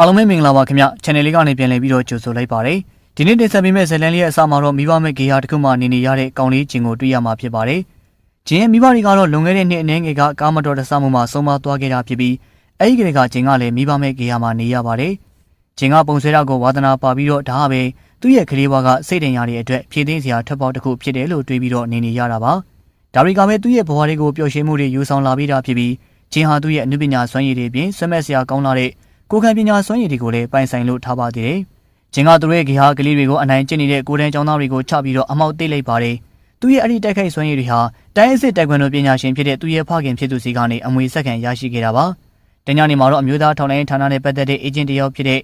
အားလုံးပဲမင်္ဂလာပါခင်ဗျ channel လေးကနေပြန်လည်ပြီးတော့ကြိုဆိုလိုက်ပါတယ်ဒီနေ့တင်ဆက်ပေးမယ့်ဇာတ်လမ်းလေးရဲ့အစမှာတော့မိဘမဲ့ဂေဟာတစ်ခုမှနေနေရတဲ့ကောင်လေးဂျင်ကိုတွေ့ရမှာဖြစ်ပါတယ်ဂျင်ရဲ့မိဘတွေကတော့လွန်ခဲ့တဲ့နှစ်အနည်းငယ်ကကားမတော်တဆမှုမှာဆုံးမသွားခဲ့တာဖြစ်ပြီးအဲဒီကလေးကဂျင်ကလည်းမိဘမဲ့ဂေဟာမှာနေရပါတယ်ဂျင်ကပုံဆွဲတာကိုဝါသနာပါပြီးတော့ဒါကပဲသူ့ရဲ့ကလေးဘွားကစိတ်တင်ရတဲ့အတွက်ဖြည့်သိမ်းစရာထပ်ပေါက်တစ်ခုဖြစ်တယ်လို့တွေးပြီးတော့နေနေရတာပါဒါတွေကပဲသူ့ရဲ့ဘဝတွေကိုပျော်ရွှင်မှုတွေယူဆောင်လာပြီးတာဖြစ်ပြီးဂျင်ဟာသူ့ရဲ့အနုပညာစွမ်းရည်တွေပြင်ဆွဲမဲ့စရာကောင်းလာတဲ့ ကိုခံပညာစွမ်းရည်တွေကိုလည်းပိုင်ဆိုင်လို့ထားပါသေးတယ်။ဂျင်ကသူတို့ရဲ့ဂေဟာကလေးတွေကိုအနိုင်ကျင့်နေတဲ့ကိုတန်းကျောင်းသားတွေကိုချပြီးတော့အမောက်သိလိုက်ပါတယ်။သူရဲ့အဲ့ဒီတိုက်ခိုက်စွမ်းရည်တွေဟာတိုင်းအစ်စ်တိုက်ခွန်းတို့ပညာရှင်ဖြစ်တဲ့သူရဲ့ဖခင်ဖြစ်သူစီကနေအမွေဆက်ခံရရှိခဲ့တာပါ။တညနေမှာတော့အမျိုးသားထောင်လိုင်းဌာနနဲ့ပတ်သက်တဲ့အေဂျင့်တယောက်ဖြစ်တဲ့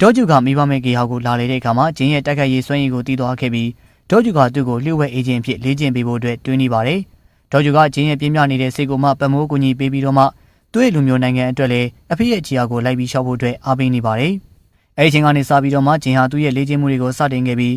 ဒေါဂျူကမိဘမဲ့ဂေဟာကိုလာလေတဲ့အခါမှာဂျင်ရဲ့တိုက်ခိုက်ရေးစွမ်းရည်ကိုတည်သွားခဲ့ပြီးဒေါဂျူကသူ့ကိုလျှို့ဝှက်အေဂျင့်ဖြစ်လေ့ကျင့်ပေးဖို့အတွက်တွင်းနေပါတယ်။ဒေါဂျူကဂျင်ရဲ့ပြင်းပြနေတဲ့စိတ်ကိုမှပတ်မိုးကူညီပေးပြီးတော့မှ သူ့ရဲ့လူမျိုးနိုင်ငံအတွက်လည်းအဖေရဲ့ခြေရာကိုလိုက်ပြီးရှောက်ဖို့အတွက်အားပေးနေပါတယ်။အဲဒီချိန်ကနေစပြီးတော့မှဂျင်ဟာသူ့ရဲ့လေ့ကျင့်မှုတွေကိုစတင်ခဲ့ပြီး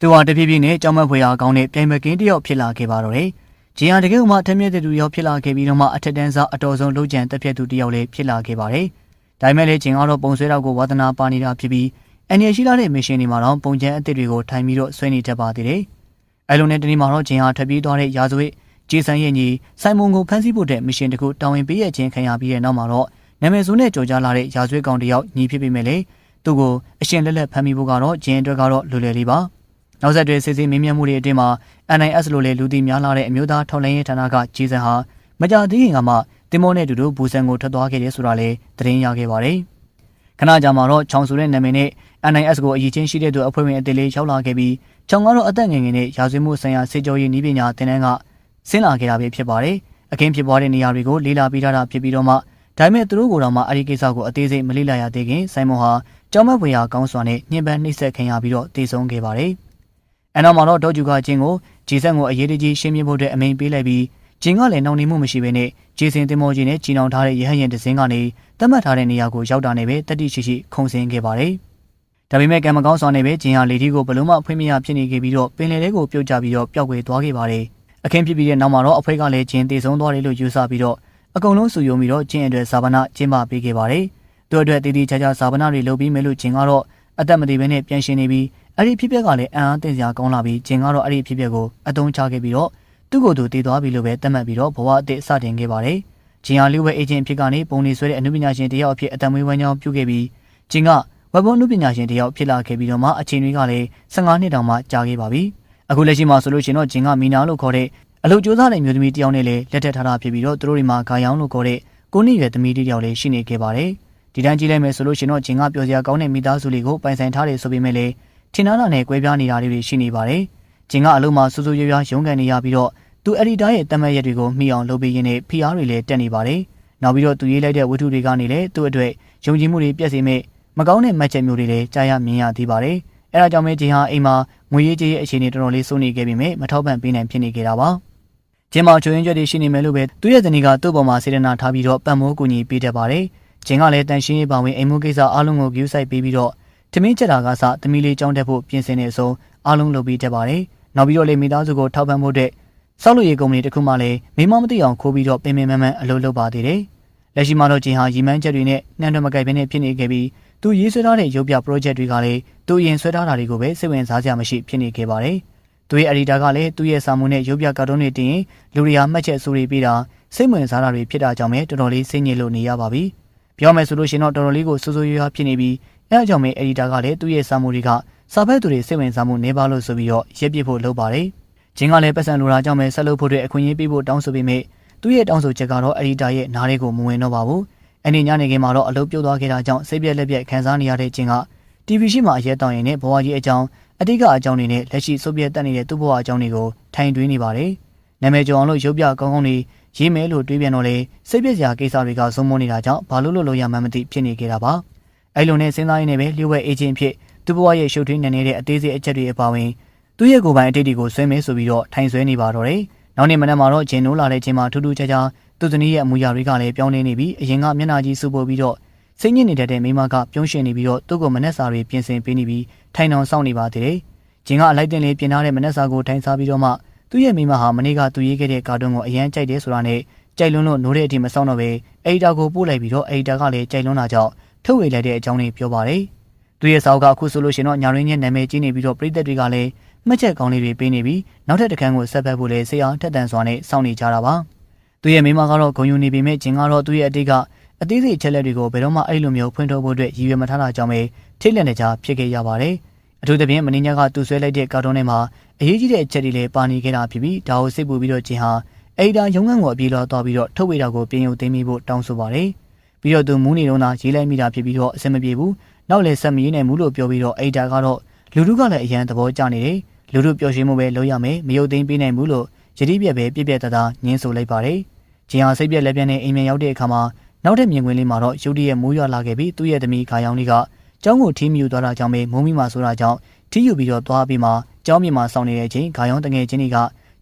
သူဟာတဖြည်းဖြည်းနဲ့ကြောင်မက်ဖွယ်ရာကောင်းတဲ့ပြိုင်မကင်းတစ်ယောက်ဖြစ်လာခဲ့ပါတော့တယ်။ဂျင်ဟာတကယ်မှထက်မြက်တဲ့သူယောက်ဖြစ်လာခဲ့ပြီးတော့မှအထက်တန်းစားအတော်ဆုံးလှုပ်ကြံတက်ဖြတ်သူတစ်ယောက်လည်းဖြစ်လာခဲ့ပါတယ်။ဒါပေမဲ့လည်းဂျင်ကတော့ပုံဆွဲတော့ကိုဝါသနာပါနေတာဖြစ်ပြီးအန်ရရှိလာတဲ့မစ်ရှင်တွေမှာတော့ပုံချမ်းအသစ်တွေကိုထိုင်ပြီးတော့ဆွဲနေတတ်ပါသေးတယ်။အဲလိုနဲ့တနေ့မှာတော့ဂျင်ဟာထွက်ပြေးသွားတဲ့ရာဇဝတ် ဂျေဆန်ရဲ့ညီစိုင်မွန်ကိုဖမ်းဆီးဖို့တဲ့မရှင်တခုတာဝန်ပေးရခြင်းခံရပြီးတဲ့နောက်မှာတော့နာမည်ဆိုးနဲ့ကြော်ကြားလာတဲ့ရာဇဝတ်ကောင်တယောက်ညီဖြစ်ပေမဲ့လေသူ့ကိုအရှင်လက်လက်ဖမ်းမိဖို့ကတော့ဂျင်အတွက်ကတော့လွယ်လွယ်လေးပါနောက်ဆက်တွဲစစ်ဆေးမင်းမြတ်မှုတွေအတွင်းမှာ NIS လိုလေလူသိများလာတဲ့အမျိုးသားထောက်လှမ်းရေးဌာနကဂျေဆန်ဟာမကြသေးခင်ကမှတင်မောနဲ့အတူတူဘူဆန်ကိုထွက်သွားခဲ့တယ်ဆိုတာလည်းသတင်းရခဲ့ပါတယ်ခဏကြာမှာတော့ချောင်ဆိုတဲ့နာမည်နဲ့ NIS ကိုအရေးချင်းရှိတဲ့သူအဖွဲ့ဝင်အသေးလေးရောက်လာခဲ့ပြီးချောင်ကတော့အသက်ငယ်ငယ်နဲ့ရာဇဝတ်မှုဆိုင်ရာစေကြောရေးနည်းပညာသင်တန်းက ဆင်းလာခဲ့တာပဲဖြစ်ပါတယ်။အခင်းဖြစ်ပွားတဲ့နေရာတွေကိုလေးလာပြီးထားတာဖြစ်ပြီးတော့မှဒါပေမဲ့သူတို့ကိုယ်တော်မှအဲ့ဒီကိစ္စကိုအသေးစိတ်မလေ့လာရသေးခင်ဆိုင်မွန်ဟာကြောင်မက်ဝေယာကောင်းစွာနဲ့ညှဉ်းပန်းနှိပ်စက်ခံရပြီးတော့တည်ဆုံးခဲ့ပါတယ်။အနောက်မှာတော့ဒေါဂျူကဂျင်းကိုဂျီဆန်ကိုအရေးတကြီးရှင်းပြဖို့အတွက်အမိန်ပေးလိုက်ပြီးဂျင်းကလည်းနှောင့်နှေးမှုမရှိဘဲနဲ့ဂျေစင်တင်မောကြီးနဲ့ကြီးနောင်ထားတဲ့ရဟရင်တစင်းကနေတတ်မှတ်ထားတဲ့နေရာကိုရောက်တာနဲ့ပဲတတိရှိရှိခုံစင်းခဲ့ပါတယ်။ဒါပေမဲ့ကံမကောင်းစွာနဲ့ပဲဂျင်းဟာလေထီကိုဘလုံးမဖွင့်မရဖြစ်နေခဲ့ပြီးတော့ပင်လယ်ထဲကိုပြုတ်ကျပြီးတော့ပျောက်ကွယ်သွားခဲ့ပါတယ်။ အခင်းဖြစ်ပြီးတဲ့နောက်မှာတော့အဖွဲ့ကလည်းဂျင်းတည်ဆုံးသွားတယ်လို့ယူဆပြီးတော့အကုန်လုံးစုယုံပြီးတော့ဂျင်းအတွက်ဇာပနာကျင်းပပေးခဲ့ပါတယ်။သူ့အတွက်တည်တည်ချာချာဇာပနာတွေလုပ်ပြီးမယ်လို့ဂျင်းကတော့အသက်မသေးဘဲနဲ့ပြန်ရှင်နေပြီးအဲ့ဒီဖြစ်ပျက်ကလည်းအံ့အားသင့်စရာကောင်းလာပြီးဂျင်းကတော့အဲ့ဒီဖြစ်ပျက်ကိုအတုံးချခဲ့ပြီးတော့သူ့ကိုယ်သူတည်သွားပြီလို့ပဲသတ်မှတ်ပြီးတော့ဘဝအသစ်စတင်ခဲ့ပါတယ်။ဂျင်းဟာလူဝဲအေဂျင့်ဖြစ်ကနေပုံနေဆွဲတဲ့အမှုပညာရှင်တယောက်အဖြစ်အတံမွေးဝမ်းကြောင်းပြုခဲ့ပြီးဂျင်းကဝက်ဘုံအမှုပညာရှင်တယောက်ဖြစ်လာခဲ့ပြီးတော့မှအချိန်တွေကလည်း15နှစ်တောင်မှကြာခဲ့ပါပြီ။ အခုလက်ရှိမှာဆိုလို့ရှိရင်တော့ဂျင်းကမီနာလို့ခေါ်တဲ့အလုပ်ကြိုးစားတဲ့မျိုးသမီးတယောက်နဲ့လည်းလက်ထပ်ထားတာဖြစ်ပြီးတော့သူတို့တွေမှာဂါယောင်းလို့ခေါ်တဲ့ကိုနှစ်ရွယ်သမီးတယောက်လည်းရှိနေခဲ့ပါတယ်။ဒီတိုင်းကြည့်လိုက်မယ်ဆိုလို့ရှိရင်တော့ဂျင်းကပြောစရာကောင်းတဲ့မိသားစုလေးကိုပိုင်ဆိုင်ထားတယ်ဆိုပေမဲ့လည်းထင်သားတာနဲ့ကွဲပြားနေတာလေးတွေရှိနေပါတယ်။ဂျင်းကအလုံးမှာစူးစူးရွရွရုန်းကန်နေရပြီးတော့သူအက်ဒီတာရဲ့တမတ်ရက်တွေကိုမှီအောင်လုပ်ပေးရင်းနဲ့ဖိအားတွေလည်းတက်နေပါတယ်။နောက်ပြီးတော့သူရေးလိုက်တဲ့ဝတ္ထုတွေကနေလည်းသူ့အတွက်ယုံကြည်မှုတွေပြည့်စုံမဲ့မကောင်းတဲ့မှတ်ချက်မျိုးတွေလည်းကြားရမြင်ရသေးပါတယ်။ အဲဒါကြောင့်ပဲဂျင်းဟာအိမ်မှာငွေရေးကြေးရဲ့အခြေအနေတော်တော်လေးစိုးနေခဲ့ပြီးမြဲမထောက်ပံ့ပေးနိုင်ဖြစ်နေကြတာပါ။ဂျင်းမောင်ချိုရင်ကျွတ်တွေရှိနေမယ်လို့ပဲသူ့ရဲ့ဇနီးကသူ့ပေါ်မှာစေတနာထားပြီးတော့ပံ့မိုးကူညီပေးတတ်ပါတယ်။ဂျင်းကလည်းတန်ရှင်းရေးပါဝင်အိမ်မှုကိစ္စအားလုံးကိုဂရုစိုက်ပေးပြီးတော့တမင်းချက်တာကစသမီးလေးကြောင်းတက်ဖို့ပြင်ဆင်နေဆုံးအားလုံးလုပ်ပေးတတ်ပါတယ်။နောက်ပြီးတော့လေမိသားစုကိုထောက်ပံ့ဖို့တဲ့ဆောက်လုပ်ရေးကုမ္ပဏီတစ်ခုမှလည်းမိမမသိအောင်ခိုးပြီးတော့ပင်ပင်မမန်အလုပ်လုပ်ပါသေးတယ်။လက်ရှိမှာတော့ဂျင်းဟာရီမန်းချက်တွေနဲ့နှံတော်မကိုက်ဘဲနဲ့ဖြစ်နေခဲ့ပြီး သူရေးဆွဲထားတဲ့ရုပ်ပြ project တွေကလည်းသူရင်ဆွဲထားတာတွေကိုပဲစိတ်ဝင်စားစရာမရှိဖြစ်နေခဲ့ပါတယ်။သူရဲ့ editor ကလည်းသူ့ရဲ့စာမှုနဲ့ရုပ်ပြကာတွန်းတွေတင်ရင်လူတွေဟာမှတ်ချက်ဆိုတွေပေးတာစိတ်ဝင်စားတာတွေဖြစ်တာကြောင့်ပဲတော်တော်လေးစိတ်ညစ်လို့နေရပါပြီ။ပြောမယ်ဆိုလို့ရှိရင်တော့တော်တော်လေးကိုစိုးစိုးရွားရွားဖြစ်နေပြီးအဲအကြောင့်ပဲ editor ကလည်းသူ့ရဲ့စာမှုတွေကစာဖတ်သူတွေစိတ်ဝင်စားမှုနေပါလို့ဆိုပြီးတော့ရက်ပြစ်ဖို့လုပ်ပါတယ်။ဂျင်းကလည်းပတ်စံလိုတာကြောင့်ပဲဆက်လုပ်ဖို့အတွက်အခွင့်အရေးပေးဖို့တောင်းဆိုပေမဲ့သူ့ရဲ့တောင်းဆိုချက်ကတော့ editor ရဲ့နားလေးကိုမဝင်တော့ပါဘူး။ အဲ့ဒီညနေခင်းမှာတော့အလုပ်ပြုတ်သွားခဲ့တာကြောင့်စိတ်ပြက်လက်ပြက်ခံစားနေရတဲ့ဂျင်းက TV ရှိမှအရဲတောင်းရင်နဲ့ဘဝကြီးအကြောင်းအတိတ်ကအကြောင်းတွေနဲ့လက်ရှိစုပ်ပြတ်တက်နေတဲ့သူ့ဘဝအကြောင်းတွေကိုထိုင်တွေးနေပါတယ်။နာမည်ကျော်အောင်လို့ရုပ်ပြကောင်းကောင်းလေးရေးမယ်လို့တွေးပြန်တော့လေစိတ်ပြက်စရာကိစ္စတွေကဇုံမုံနေတာကြောင့်ဘာလို့လို့လို့ရမှန်းမသိဖြစ်နေခဲ့တာပါ။အဲ့လိုနဲ့စဉ်းစားရင်းနဲ့ပဲလျှို့ဝှက်အေဂျင့်ဖြစ်သူ့ဘဝရဲ့ရှုပ်ထွေးနေနေတဲ့အသေးစိတ်အချက်တွေအပါအဝင်သူ့ရဲ့ကိုယ်ပိုင်အတိတ်တွေကိုဆွဲမယ်ဆိုပြီးတော့ထိုင်ဆွဲနေပါတော့တယ်။နောက်နေ့မနက်မှာတော့ဂျင်နိုးလာတဲ့ချိန်မှာထူးထူးခြားခြား သူ့ဇနီးရဲ့အမူအရာတွေကလည်းပြောင်းလဲနေပြီးအရင်ကမျက်နှာကြီးစူပို့ပြီးတော့စိတ်ညစ်နေတဲ့မိမကပြုံးရှင်နေပြီးတော့သူ့ကိုမနှက်စာတွေပြင်ဆင်ပေးနေပြီးထိုင်အောင်စောင့်နေပါသေးတယ်။ဂျင်ကအလိုက်တင်လေးပြင်ထားတဲ့မနှက်စာကိုထိုင်စားပြီးတော့မှသူ့ရဲ့မိမဟာမနေ့ကသူရေးခဲ့တဲ့ကာတွန်းကိုအရန်ကြိုက်တယ်ဆိုတာနဲ့ကြိုက်လွန်းလို့နိုးတဲ့အထိမစောင့်တော့ပဲအေဒီတာကိုပို့လိုက်ပြီးတော့အေဒီတာကလည်းကြိုက်လွန်းတာကြောင့်ထထုတ်ဝေလိုက်တဲ့အကြောင်းလေးပြောပါတယ်။သူရဲ့စာအုပ်ကအခုဆိုလို့ရှိရင်တော့ညာရင်းရဲ့နာမည်ကြီးနေပြီးတော့ပြည်သက်တွေကလည်းမှတ်ချက်ကောင်းလေးတွေပေးနေပြီးနောက်ထပ်တစ်ခန်းကိုဆက်ဖက်ဖို့လည်းဆရာထက်တန်စွာနဲ့စောင့်နေကြတာပါ။ သူရဲ့မိမကတော့ဂုံယူနေပေမဲ့ဂျင်ကတော့သူ့ရဲ့အတိတ်ကအသေးစိတ်ချက်လက်တွေကိုဘယ်တော့မှအဲ့လိုမျိုးဖွင့်ထုတ်ဖို့အတွက်ရည်ရွယ်မထားတာကြောင့်ပဲထိတ်လန့်နေကြဖြစ်ခဲ့ရပါတယ်။အထူးသဖြင့်မင်းညကသူဆွဲလိုက်တဲ့ကာတွန်းထဲမှာအရေးကြီးတဲ့အချက်တွေလည်းပါနေခဲ့တာဖြစ်ပြီးဒါကိုစိတ်ပူပြီးတော့ဂျင်ဟာအဲ့ဒါရုံးခန်းကိုအပြေးလောသွားပြီးတော့ထုတ်ဝေတာကိုပြင်ယူသိမ်းမိဖို့တောင်းဆိုပါတယ်။ပြီးတော့သူမူးနေတော့သာရေးလိုက်မိတာဖြစ်ပြီးတော့အဆင်မပြေဘူး။နောက်လည်းဆက်မရင်းနိုင်ဘူးလို့ပြောပြီးတော့အဲ့ဒါကတော့လူတို့ကလည်းအရန်သဘောကျနေတယ်။လူတို့ပျော်ရွှင်မှုပဲလုပ်ရမယ်မယုတ်သိမ်းပေးနိုင်ဘူးလို့ ယတိပြက်ပဲပြက်ပြက်တသားညင်းဆိုလိုက်ပါတယ်။ဂျင်ဟာစိတ်ပြက်လက်ပြက်နဲ့အိမ်မြန်ရောက်တဲ့အခါမှာနောက်တဲ့မြင်ကွင်းလေးမှာတော့ရုတ်တရက်မိုးရွာလာခဲ့ပြီးသူ့ရဲ့သမီးခါယောင်လေးကကျောင်းကိုထီးမြူသွားတာကြောင့်ပဲမိုးမိမှဆိုတာကြောင့်ထီးယူပြီးတော့သွားပြီးမှကျောင်းမြေမှာစောင့်နေတဲ့အချိန်ခါယောင်တငယ်ချင်းတွေက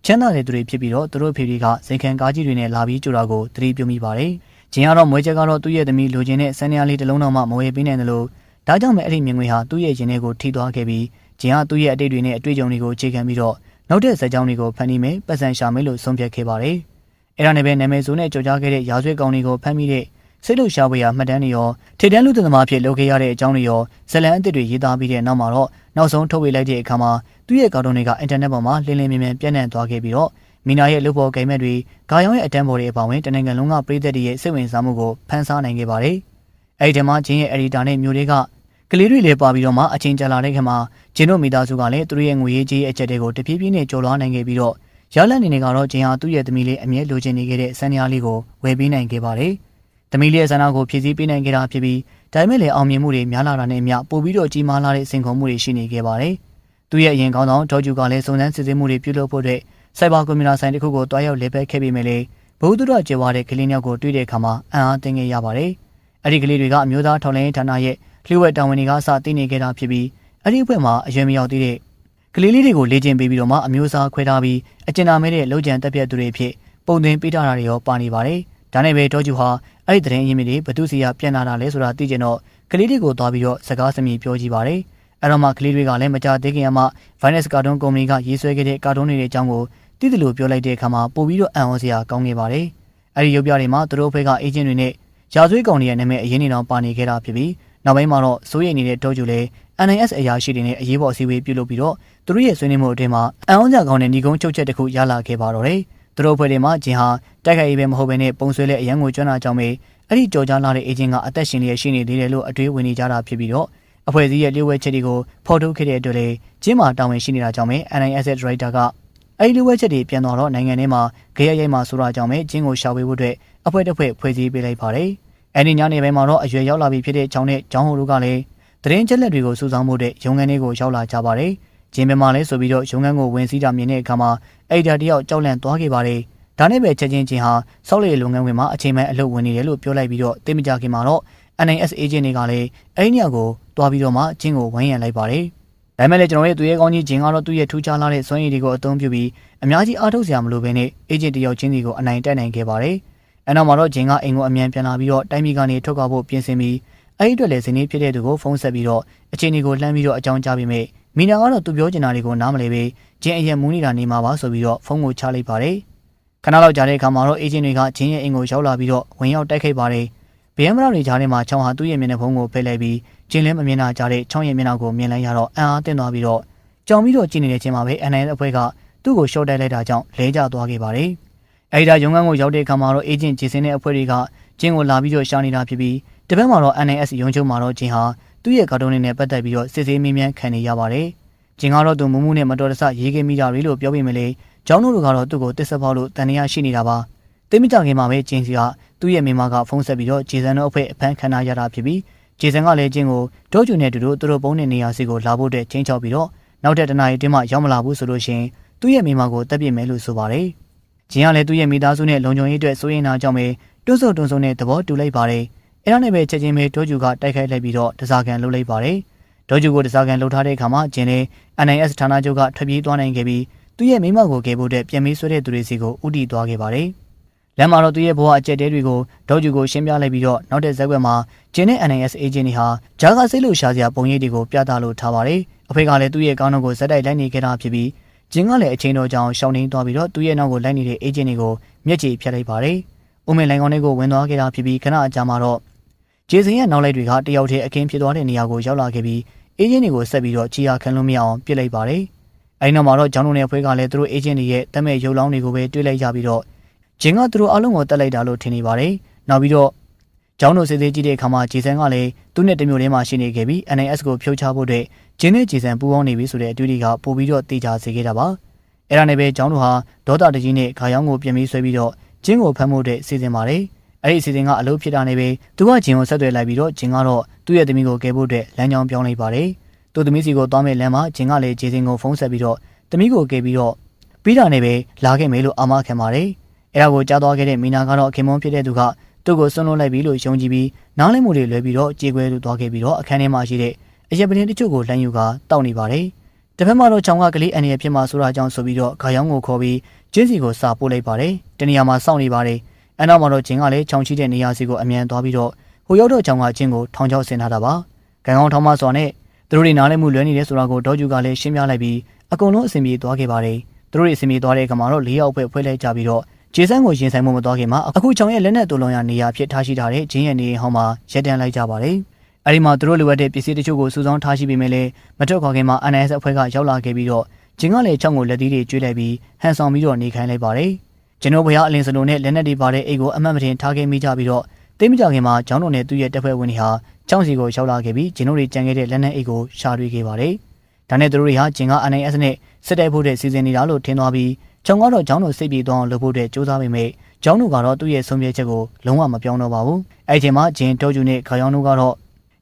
ချမ်းသာတဲ့သူတွေဖြစ်ပြီးတော့သူတို့ဖေဖေကစိန်ခံကားကြီးတွေနဲ့လာပြီးကြိုတာကိုသတိပြုမိပါတယ်။ဂျင်ကတော့မွေးချက်ကတော့သူ့ရဲ့သမီးလိုချင်တဲ့ဆန်းရလေးတစ်လုံးတော့မှမဝယ်ပေးနိုင်တယ်လို့ဒါကြောင့်ပဲအဲ့ဒီမြင်ကွင်းဟာသူ့ရဲ့ရင်ထဲကိုထိသွားခဲ့ပြီးဂျင်ကသူ့ရဲ့အတိတ်တွေနဲ့အတွေ့အကြုံတွေကိုအခြေခံပြီးတော့ နောက်တဲ့ဇာတ်ကြောင်းတွေကိုဖန်တီးမယ်ပတ်စံရှာမယ်လို့ဆုံးဖြတ်ခဲ့ပါတယ်။အဲ့ဒါနဲ့ပဲနာမည်ဆိုးနဲ့ကြော်ကြားခဲ့တဲ့ရာဇဝတ်ကောင်တွေကိုဖမ်းမိတဲ့စိတ်လှုပ်ရှားဖွယ်ရာမှတ်တမ်းတွေရောထေတန်းလူသမားဖြစ်လုပ်ခဲ့ရတဲ့အကြောင်းတွေရောဇလန်အသစ်တွေရေးသားပြီးတဲ့နောက်မှာတော့နောက်ဆုံးထုတ်ဝေလိုက်တဲ့အခါမှာသူ့ရဲ့ကာတွန်းတွေကအင်တာနက်ပေါ်မှာလင်းလင်းမြင်မြင်ပြန့်နှံ့သွားခဲ့ပြီးတော့မီနာရဲ့လုပ်ဖော်ကိန်းမဲ့တွေဂါယောင်းရဲ့အတန်းပေါ်တွေအပါအဝင်တနင်္ဂနွေလုံးကပြည်သက်တွေရဲ့စိတ်ဝင်စားမှုကိုဖန်ဆားနိုင်ခဲ့ပါတယ်။အဲဒီတည်းမှာဂျင်းရဲ့အဒီတာနဲ့မျိုးတွေက ကလေးတွေလည်းပါပြီးတော့မှအချင်းကြလာတဲ့ခါမှာဂျင်းတို့မိသားစုကလည်းသူတို့ရဲ့ငွေရေးကြေးအချက်တွေကိုတပြေးပြေးနဲ့ကြော်လွှားနိုင်ခဲ့ပြီးတော့ရလန်နေနေကတော့ဂျင်းဟာသူ့ရဲ့သမီးလေးအမြဲလိုချင်နေခဲ့တဲ့စံညာလေးကိုဝယ်ပေးနိုင်ခဲ့ပါတယ်။သမီးလေးရဲ့ဆန္ဒကိုဖြည့်ဆည်းပေးနိုင်ခဲ့တာဖြစ်ပြီးဒါပေမဲ့လည်းအောင်မြင်မှုတွေများလာတာနဲ့အမျှပိုပြီးတော့ကြီးမားလာတဲ့စင်ခုံမှုတွေရှိနေခဲ့ပါတယ်။သူ့ရဲ့အရင်ကောင်းဆောင်ဒေါ်ဂျူကလည်းစုံစမ်းစစ်ဆေးမှုတွေပြုလုပ်ဖို့အတွက်စိုက်ဘာကွန်ပျူတာဆိုင်တစ်ခုကိုတွားရောက်လေပတ်ခဲ့ပြီးမြဲလေဘုသူရကျေဝါတဲ့ကလေးမျိုးကိုတွေ့တဲ့အခါမှာအံ့အားသင်ခဲ့ရပါတယ်။အဲ့ဒီကလေးတွေကအမျိုးသားထောက်လှမ်းရေးဌာနရဲ့ လျှို့ဝှက်တာဝန်တွေကအစသိနေခဲ့တာဖြစ်ပြီးအဲ့ဒီအဖွဲ့မှာအရွယ်မရောက်သေးတဲ့ကလေးလေးတွေကိုလေ့ကျင့်ပေးပြီးတော့မှအမျိုးအစားခွဲထားပြီးအကျဉ်းသားမဲတဲ့လုံခြံတက်ပြတ်သူတွေဖြစ်ပုံသင်ပေးထားတာတွေရောပါနေပါတယ်။ဒါနဲ့ပဲတောကျူဟာအဲ့ဒီတရင်အရင်တွေဘသူစီကပြန်လာတာလဲဆိုတာသိကြတော့ကလေးတွေကိုသွားပြီးတော့စကားစမြည်ပြောကြည့်ပါတယ်။အဲ့တော့မှကလေးတွေကလည်းမကြသေးခင်ကမှ Finance Cartoon Company ကရေးဆွဲခဲ့တဲ့ကာတွန်းတွေအကြောင်းကိုတိတိလိုပြောလိုက်တဲ့အခါမှာပို့ပြီးတော့အံ့ဩစရာကောင်းခဲ့ပါတယ်။အဲဒီရုပ်ပြတွေမှာသူတို့ဘက်ကအေဂျင့်တွေနဲ့ရာဇဝတ်ကောင်တွေရဲ့နာမည်အရင်းနေတော့ပါနေခဲ့တာဖြစ်ပြီး နောက်ပိုင်းမှာတော့စိုးရိမ်နေတဲ့တောကျူလည်း NIS အရာရှိတွေနဲ့အရေးပေါ်အစည်းအဝေးပြုလုပ်ပြီးတော့သူတို့ရဲ့ဆွေးနွေးမှုအတွင်းမှာအံ့ဩစရာကောင်းတဲ့ညီကုန်းချုပ်ချက်တစ်ခုရလာခဲ့ပါတော့တယ်။သူတို့အဖွဲ့တွေမှာဂျင်ဟာတိုက်ခိုက်ရေးပဲမဟုတ်ဘဲနဲ့ပုံဆွဲလဲအရန်ကိုကျွမ်းတာကြောင့်ပဲအဲ့ဒီကြော်ကြားလာတဲ့အေဂျင့်ကအသက်ရှင်လျက်ရှိနေသေးတယ်လို့အတွေးဝင်နေကြတာဖြစ်ပြီးတော့အဖွဲ့အစည်းရဲ့လျှို့ဝှက်ချက်တွေကိုဖော်ထုတ်ခဲ့တဲ့အတွက်လေဂျင်းမှာတာဝန်ရှိနေတာကြောင့်ပဲ NIS ဒရိုက်တာကအဲ့ဒီလျှို့ဝှက်ချက်တွေပြန်သွားတော့နိုင်ငံထဲမှာဂရရိုက်မှာဆိုတာကြောင့်ပဲဂျင်းကိုရှာဝေဖို့အတွက်အဖွဲ့တစ်ဖွဲ့ဖွဲ့စည်းပေးလိုက်ပါတယ်။ အဲ့ဒီညနေပိုင်းမှာတော့အရွယ်ရောက်လာပြီဖြစ်တဲ့ချောင်းနဲ့ချောင်းဟိုတို့ကလည်းတရင်ချက်လက်တွေကိုစူးစောင်းဖို့တဲ့ရုံငန်းလေးကိုရောက်လာကြပါတယ်။ဂျင်းမြန်မာလဲဆိုပြီးတော့ရုံငန်းကိုဝင်စီးတာမြင်တဲ့အခါမှာအဲ့ဒါတယောက်ကြောက်လန့်သွားခဲ့ပါတယ်။ဒါနဲ့ပဲချက်ချင်းချင်းဟာစောက်လေလုပ်ငန်းဝင်မှာအချိန်မှန်အလုပ်ဝင်နေတယ်လို့ပြောလိုက်ပြီးတော့တိမကြခင်မှာတော့ NIS agent တွေကလည်းအဲ့ဒီညကိုတွားပြီးတော့မှဂျင်းကိုဝိုင်းရံလိုက်ပါတယ်။ဒါပေမဲ့လည်းကျွန်တော်ရဲ့သူရဲကောင်းကြီးဂျင်းကတော့သူ့ရဲ့ထူးခြားလာတဲ့စွမ်းရည်တွေကိုအသုံးပြုပြီးအများကြီးအားထုတ်စရာမလိုဘဲနဲ့ agent တယောက်ချင်းစီကိုအနိုင်တက်နိုင်ခဲ့ပါတယ်။ အဲနောက်မှာတော့ဂျင်းကအိမ်ကိုအမြန်ပြန်လာပြီးတော့တိုင်းပြည်ကနေထုတ်ကောက်ဖို့ပြင်ဆင်ပြီးအဲ့ဒီအတွက်လည်းဇနီးဖြစ်တဲ့သူကိုဖုန်းဆက်ပြီးတော့အချိန်တွေကိုလှမ်းပြီးတော့အကြောင်းကြားပြီးမြမီနာကတော့သူပြောချင်တာတွေကိုနားမလည်ပဲဂျင်းအရင်မူးနေတာနေမှာပါဆိုပြီးတော့ဖုန်းကိုချလိုက်ပါတယ်။ခဏလောက်ကြာတဲ့အခါမှာတော့အေဂျင့်တွေကဂျင်းရဲ့အိမ်ကိုရောက်လာပြီးတော့ဝင်ရောက်တိုက်ခိုက်ပါတယ်။ဘီယမ်မရောက်နေကြတဲ့မှာချောင်းဟာသူ့ရဲ့မျက်နှာဖုံးကိုဖယ်လိုက်ပြီးဂျင်းလည်းမမြင်တာကြတဲ့ချောင်းရဲ့မျက်နှာကိုမြင်လိုက်ရတော့အံ့အားသင့်သွားပြီးတော့ကြောင်ပြီးတော့ကြည့်နေတဲ့ချင်းမှာပဲ NIS အဖွဲ့ကသူ့ကိုရှော့တိုက်လိုက်တာကြောင့်လဲကျသွားခဲ့ပါတယ်။ အဲဒီဒါရုံငန်းကိုရောက်တဲ့အခါမှာတော့အေဂျင့်ဂျီစင်းတဲ့အဖွဲ့တွေကဂျင်းကိုလာပြီးတော့ရှာနေတာဖြစ်ပြီးတပတ်မှာတော့ NIS ရုံချုပ်မှာတော့ဂျင်းဟာသူ့ရဲ့ကာတွန်းတွေနဲ့ပတ်သက်ပြီးတော့စစ်ဆေးမေးမြန်းခံနေရပါတယ်။ဂျင်းကတော့သူမူးမူးနဲ့မတော်တဆရေးခဲ့မိတာတွေလို့ပြောပြမိလေ။ကျောင်းတို့ကတော့သူ့ကိုတစ်ဆက်ဖောက်လို့တန်ရာရှိနေတာပါ။တိမကြခင်မှာပဲဂျင်းစီကသူ့ရဲ့မိမကဖုန်းဆက်ပြီးတော့ဂျေဆန်တို့အဖွဲ့အဖမ်းခံရတာဖြစ်ပြီးဂျေဆန်ကလည်းဂျင်းကိုဒေါကျူနဲ့တူတူသူတို့ပုံနဲ့နေရာစီကိုလာဖို့တဲ့ချင်းချောက်ပြီးတော့နောက်တဲ့တနာရီတင်းမှရောက်မလာဘူးဆိုလို့ရှင်သူ့ရဲ့မိမကိုတပ်ပြစ်မယ်လို့ဆိုပါတယ်။ ဂျင်းကလည်းသူ့ရဲ့မိသားစုနဲ့လုံခြုံရေးအတွက်စိုးရိမ်တာကြောင့်ပဲတွန်းဆုပ်တွန်းဆုပ်နဲ့သဘောတူလိုက်ပါတယ်။အဲဒါနဲ့ပဲချက်ချင်းပဲဒေါကျူကတိုက်ခိုက်လိုက်ပြီးတော့တစားကန်လှုပ်လိုက်ပါတယ်။ဒေါကျူကိုတစားကန်လှုပ်ထားတဲ့အခါမှာဂျင်းလည်း NIS ဌာနချုပ်ကထွက်ပြေးသွားနိုင်ခဲ့ပြီးသူ့ရဲ့မိမကိုကယ်ဖို့အတွက်ပြန်မေးဆွဲတဲ့သူတွေစီကိုဥတီသွားခဲ့ပါတယ်။လမ်းမှာတော့သူ့ရဲ့ဘဝအကျက်တဲတွေကိုဒေါကျူကိုရှင်းပြလိုက်ပြီးတော့နောက်တဲ့ဇက်ွက်မှာဂျင်းနဲ့ NIS agent တွေဟာဂျာကစိတ်လို့ရှာစရာပုံရိပ်တွေကိုပြသလို့ထားပါတယ်။အဖေကလည်းသူ့ရဲ့ကောင်းတော့ကိုဇက်တိုက်လိုက်နေခဲ့တာဖြစ်ပြီး ဂျင်းကလည်းအချိန်တော်ကြောင်ရှောင်းနေသွားပြီးတော့သူ့ရဲ့နောက်ကိုလိုက်နေတဲ့ agent တွေကိုမျက်ခြေဖြတ်လိုက်ပါတယ်။ဦးမင်းလိုင်ကောင်တွေကိုဝင်သွားခဲ့တာဖြစ်ပြီးခဏအကြာမှာတော့ဂျေဆင်ရဲ့နောက်လိုက်တွေကတယောက်တည်းအခင်းဖြစ်သွားတဲ့နေရာကိုရောက်လာခဲ့ပြီးအေဂျင့်တွေကိုဆက်ပြီးတော့ချီယာခံလို့မရအောင်ပြစ်လိုက်ပါတယ်။အဲဒီနောက်မှာတော့ဂျောင်းတို့နဲ့ဖွဲကလည်းသူတို့အေဂျင့်တွေရဲ့တမဲ့ရုပ်လောင်းတွေကိုပဲတွေ့လိုက်ကြပြီးတော့ဂျင်ကသူတို့အလုံးကိုတက်လိုက်တာလို့ထင်နေပါတယ်။နောက်ပြီးတော့ ကျောင်းတို့စစ်သေးကြည့်တဲ့အခါမှာဂျေဆန်ကလည်းသူ့နဲ့တမျိုးလေးမှရှိနေခဲ့ပြီး NIS ကိုဖြုတ်ချဖို့အတွက်ဂျင်းနဲ့ဂျေဆန်ပူးပေါင်းနေပြီဆိုတဲ့အတွေ့အကြုံကပို့ပြီးတော့တေချာစေခဲ့တာပါ။အဲ့ဒါနဲ့ပဲကျောင်းတို့ဟာဒေါတာတကြီးနဲ့ခါယောင်းကိုပြင်ပြီးဆွဲပြီးတော့ဂျင်းကိုဖမ်းဖို့အတွက်စီစဉ်ပါတယ်။အဲ့ဒီစီစဉ်ကအလုပ်ဖြစ်တာနဲ့ပဲသူကဂျင်းကိုဆက်သွယ်လိုက်ပြီးတော့ဂျင်းကတော့သူ့ရဲ့သမီးကိုကယ်ဖို့အတွက်လမ်းကြောင်းပြောင်းလိုက်ပါတယ်။သူ့သမီးစီကိုသွားမဲ့လမ်းမှာဂျင်းကလည်းဂျေဆန်ကိုဖုန်းဆက်ပြီးတော့သမီးကိုကယ်ပြီးတော့ပြီးတာနဲ့ပဲလာခဲ့မယ်လို့အာမခံပါတယ်။အဲ့ဒါကိုကြားသွားခဲ့တဲ့မီနာကတော့ခင်မွန်းဖြစ်တဲ့သူက သူ့ကိုဆွန့်လွတ်လိုက်ပြီလို့ယုံကြည်ပြီးနားလည်မှုတွေလွဲပြီးတော့ကြေကွဲလို့သွားခဲ့ပြီးတော့အခန်းထဲမှာရှိတဲ့အရက်ပလင်းတချို့ကိုလှမ်းယူကတောက်နေပါတယ်။တစ်ဖက်မှာတော့ချောင်းကကလေးအနေနဲ့ဖြစ်မှဆိုတာကြောင့်ဆိုပြီးတော့ခါယောင်းကိုခေါ်ပြီးကျင်းစီကိုစာပို့လိုက်ပါတယ်။တနေရာမှာစောင့်နေပါတယ်။အဲနောက်မှာတော့ဂျင်းကလည်းချောင်းချိတဲ့နေရာစီကိုအမြန်သွားပြီးတော့ဟိုရောက်တော့ချောင်းကဂျင်းကိုထောင်ချောက်ဆင်ထားတာပါ။ကံကောင်းထောင်းမစွာနဲ့သူတို့တွေနားလည်မှုလွဲနေတယ်ဆိုတာကိုဒေါ်ကျူကလည်းရှင်းပြလိုက်ပြီးအကုန်လုံးအဆင်ပြေသွားခဲ့ပါတယ်။သူတို့တွေအဆင်ပြေသွားတဲ့အခါမှာတော့၄ယောက်ပဲဖွဲလိုက်ကြပြီးတော့ ဂျေဆန်ကိုရင်ဆိုင်မှုမတော်ခင်မှာအခုချောင်ရဲ့လက်နက်တူလုံရနေရာဖြစ်ထားရှိထားတဲ့ဂျင်းရဲ့နေဟောင်းမှာရက်တန်းလိုက်ကြပါတယ်။အဲဒီမှာသူတို့လိုအပ်တဲ့ပစ္စည်းတချို့ကိုစုဆောင်းထားရှိပေမဲ့လည်းမထွက်ခွာခင်မှာ NS အဖွဲ့ကရောက်လာခဲ့ပြီးတော့ဂျင်းကလည်းချောင်းကိုလက်သီးတွေကျွေးလိုက်ပြီးဟန်ဆောင်ပြီးတော့နေခိုင်းလိုက်ပါတယ်။ကျွန်တော်ဘုရားအလင်းစလုံးနဲ့လက်နက်တွေပါတဲ့အိတ်ကိုအမှတ်မတင်ထားခဲ့မိကြပြီးတော့တိတ်မကြခင်မှာကျောင်းတော်နဲ့သူ့ရဲ့တပ်ဖွဲ့ဝင်တွေဟာချောင်းစီကိုရောက်လာခဲ့ပြီးဂျင်းတို့တွေကြံခဲ့တဲ့လက်နက်အိတ်ကိုရှာတွေ့ခဲ့ပါတယ်။ဒါနဲ့သူတို့တွေဟာဂျင်းက NS နဲ့စစ်တိုက်ဖို့တဲ့စီစဉ်နေတာလို့ထင်သွားပြီး ချောင်းကတော့ကျောင်းတော်စိတ်ပြေသွားအောင်လုပ်ဖို့တဲ့စူးစမ်းပေမဲ့ကျောင်းတို့ကတော့သူ့ရဲ့ဆုံးဖြတ်ချက်ကိုလုံးဝမပြောင်းတော့ပါဘူး။အဲ့ဒီချိန်မှာဂျင်တောကျူနဲ့ခါယောင်းတို့ကတော့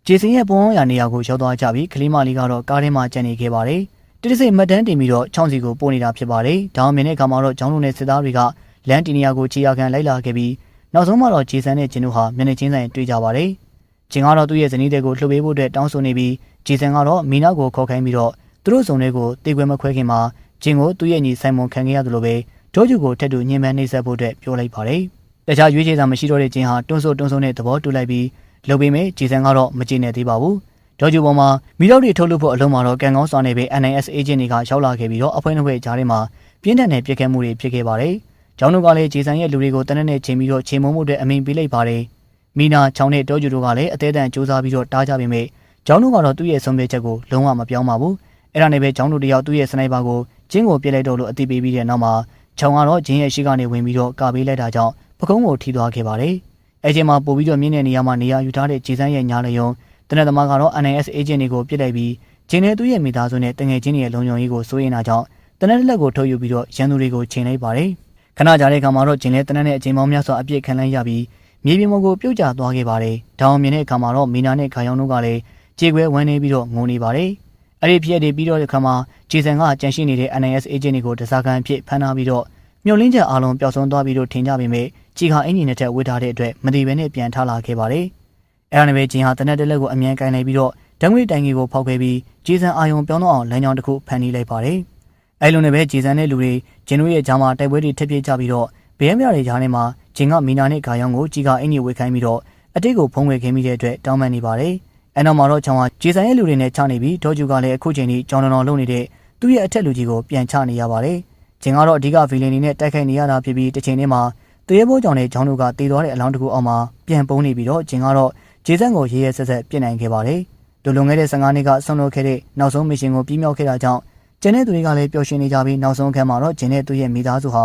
ဂျေစင်ရဲ့ပုံရနေရာကိုရောက်သွားကြပြီးကလေးမလေးကတော့ကားထဲမှာကျန်နေခဲ့ပါတယ်။တိတိစိတ်မတ်တန်းတင်ပြီးတော့ချောင်းစီကိုပို့နေတာဖြစ်ပါတယ်။ဒါမှမဟုတ်အခါမှာတော့ကျောင်းတို့နဲ့စစ်သားတွေကလမ်းတီနေရာကိုခြေရခံလိုက်လာခဲ့ပြီးနောက်ဆုံးမှာတော့ဂျေဆန်နဲ့ဂျင်တို့ဟာမျက်နှာချင်းဆိုင်တွေ့ကြပါတယ်။ဂျင်ကတော့သူ့ရဲ့ဇနီးတဲ့ကိုလှုပ်ပေးဖို့အတွက်တောင်းဆိုနေပြီးဂျေဆန်ကတော့မီနာကိုခေါ်ခိုင်းပြီးတော့သူတို့စုံတွေကိုတေခွဲမခွဲခင်မှာ ဂျင်ကိုသူ့ရဲ့ညီဆိုင်မွန်ခံခဲ့ရတယ်လို့ပဲဒေါ်ဂျူကိုထက်တူညင်ပန်းနှိပ်စက်ဖို့အတွက်ပြောလိုက်ပါတယ်။တခြားရွေးချယ်စာမရှိတော့တဲ့ဂျင်ဟာတွန်းဆိုးတွန်းဆိုးနဲ့သဘောတူလိုက်ပြီးလုပ်ပေးမယ်ဂျီဆန်ကတော့မကျေနပ်သေးပါဘူး။ဒေါ်ဂျူပေါ်မှာမီတော့တွေထုတ်လုပ်ဖို့အလုံးမှာတော့ကန်ကောင်းစွာနဲ့ပဲ NIS agent တွေကရောက်လာခဲ့ပြီးတော့အဖွဲ့နှစ်ဖွဲ့ကြားထဲမှာပြင်းထန်တဲ့ပြစ်ခတ်မှုတွေဖြစ်ခဲ့ပါတယ်။ကျောင်းတို့ကလည်းဂျီဆန်ရဲ့လူတွေကိုတနက်နဲ့ချိန်ပြီးတော့ချိန်မုံမှုအတွက်အမိန်ပေးလိုက်ပါတယ်။မီနာချောင်းနဲ့ဒေါ်ဂျူတို့ကလည်းအသေးအံစူးစမ်းပြီးတော့တားကြပေမဲ့ကျောင်းတို့ကတော့သူ့ရဲ့ဆုံးဖြတ်ချက်ကိုလုံးဝမပြောင်းပါဘူး။အဲ့ဒါနဲ့ပဲကျောင်းတို့တယောက်သူ့ရဲ့စနိုက်ပါကို ကျင်းကိုပြစ်လိုက်တော့လို့အတိပေးပြီးတဲ့နောက်မှာချောင်းကတော့ဂျင်းရဲ့ရှိကနေဝင်ပြီးတော့ကာပေးလိုက်တာကြောင့်ပကုံးကိုထိသွားခဲ့ပါတယ်။အဲချိန်မှာပို့ပြီးတော့မြင်းတဲ့နေရာမှာနေရာယူထားတဲ့ဂျီဆန်းရဲ့ညာလယုံတနက်သမားကတော့ NIS agent တွေကိုပြစ်လိုက်ပြီးဂျင်းနဲ့သူ့ရဲ့မိသားစုနဲ့တငယ်ချင်းတွေရဲ့လုံခြုံရေးကိုစိုးရိမ်တာကြောင့်တနက်လက်ကိုထုတ်ယူပြီးတော့ရန်သူတွေကိုချိန်လိုက်ပါတယ်။ခဏကြာတဲ့အခါမှာတော့ဂျင်းလည်းတနက်နဲ့အချိန်ပေါင်းများစွာအပြစ်ခံလိုက်ရပြီးမြေပြင်ပေါ်ကိုပြုတ်ကျသွားခဲ့ပါတယ်။ဒေါအောင်မြင်တဲ့အခါမှာတော့မီနာနဲ့ခါယောင်တို့ကလည်းကြေခွဲဝန်းနေပြီးတော့ငုံနေပါတယ်။ အဲ့ဒီဖြစ်တဲ့ပြီးတော့ဒီခါမှာဂျေဆန်ကကြန့်ရှိနေတဲ့ NIS agent တွေကိုတစားကန်အဖြစ်ဖမ်းထားပြီးတော့မျောလင်းချက်အားလုံးပျောက်ဆုံးသွားပြီးတော့ထင်ကြပေမဲ့ကြီးကအင်ဂျင်နဲ့ထက်ဝစ်ထားတဲ့အတွက်မတည်ဘဲနဲ့ပြန်ထားလာခဲ့ပါတယ်။အဲဒါနဲ့ပဲဂျင်ဟာတနက်တလက်ကိုအမြန်ကင်လိုက်ပြီးတော့ဓာတ်ငွေတိုင်ကြီးကိုဖောက်ခဲ့ပြီးဂျေဆန်အာယုံပြောင်းတော့အောင်လမ်းကြောင်းတစ်ခုဖန်တီးလိုက်ပါတယ်။အဲလိုနဲ့ပဲဂျေဆန်နဲ့လူတွေဂျင်တို့ရဲ့ဂျာမာတိုက်ပွဲတွေထပ်ပြေးကြပြီးတော့ဘဲမြတွေကြားထဲမှာဂျင်ကမီနာနဲ့ဂါယောင်ကိုကြီးကအင်ဂျင်ဝေခိုင်းပြီးတော့အတိတ်ကိုဖုံးဝယ်ခင်းမိတဲ့အတွက်တောင်းပန်နေပါတယ်။ အဲနောက်မှာတော့ချောင်းဟာဂျေဆန်ရဲ့လူတွေနဲ့ချနေပြီးဒေါ်ဂျူကလည်းအခုချိန်ထိကြောင်တော်လုံးနေတဲ့သူ့ရဲ့အထက်လူကြီးကိုပြန်ချနေရပါတယ်။ဂျင်ကတော့အဓိကဗီလင်နေနဲ့တိုက်ခိုက်နေရတာဖြစ်ပြီးတစ်ချိန်တည်းမှာတရေဘိုးကြောင့်လည်းဂျောင်းတို့ကတည်သွားတဲ့အလောင်းတစ်ခုအောက်မှာပြန်ပုံးနေပြီးတော့ဂျင်ကတော့ဂျေဆန်ကိုရေးရဲဆက်ဆက်ပြစ်နိုင်ခဲ့ပါတယ်။လူလွန်ခဲ့တဲ့15နှစ်ကဆွန့်လွတ်ခဲ့တဲ့နောက်ဆုံးမစ်ရှင်ကိုပြီးမြောက်ခဲ့တာကြောင့်ဂျင်နဲ့သူတွေကလည်းပျော်ရွှင်နေကြပြီးနောက်ဆုံးအခန်းမှာတော့ဂျင်နဲ့သူ့ရဲ့မိသားစုဟာ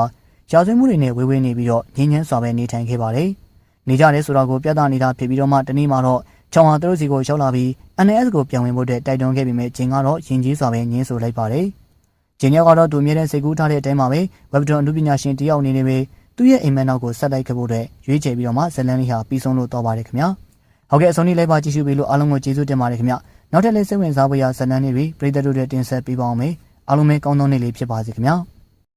ရာဇဝတ်မှုတွေနဲ့ဝေဝေးနေပြီးတော့ငြင်းငြင်းစွာပဲနေထိုင်ခဲ့ပါတယ်။နေကြတယ်ဆိုတော့ကိုပြသနေတာဖြစ်ပြီးတော့မှတနေ့မှာတော့ ချောင်းဟာသူတို့စီကိုရောက်လာပြီး NS ကိုပြန်ဝင်ဖို့အတွက်တိုက်တွန်းခဲ့ပြီးမြဲဂျင်ကတော့ယဉ်ကျေးစွာပဲညှင်းဆိုလိုက်ပါတယ်။ဂျင်းယောက်ကတော့သူအမြဲတမ်းစိတ်ကူးထားတဲ့အတိုင်းမှာပဲ Webtoon အမှုပညာရှင်တယောက်အနေနဲ့ပဲသူ့ရဲ့အိမ်မက်နောက်ကိုဆက်လိုက်ခဲ့ဖို့အတွက်ရွေးချယ်ပြီးတော့မှဇလန်လေးဟာပြီးဆုံးလို့တော့ပါတယ်ခင်ဗျာဟုတ်ကဲ့အဆုံးထိလိုက်ပါကြည့်ရှုပြီးလို့အားလုံးကိုကျေးဇူးတင်ပါတယ်ခင်ဗျာနောက်ထပ်လည်းစိတ်ဝင်စားဖို့ရဇလန်လေးတွေပြည်သက်တို့တွေတင်ဆက်ပေးပါအောင်မယ်အားလုံးပဲကောင်းသောနေ့လေးဖြစ်ပါစေခင်ဗျာ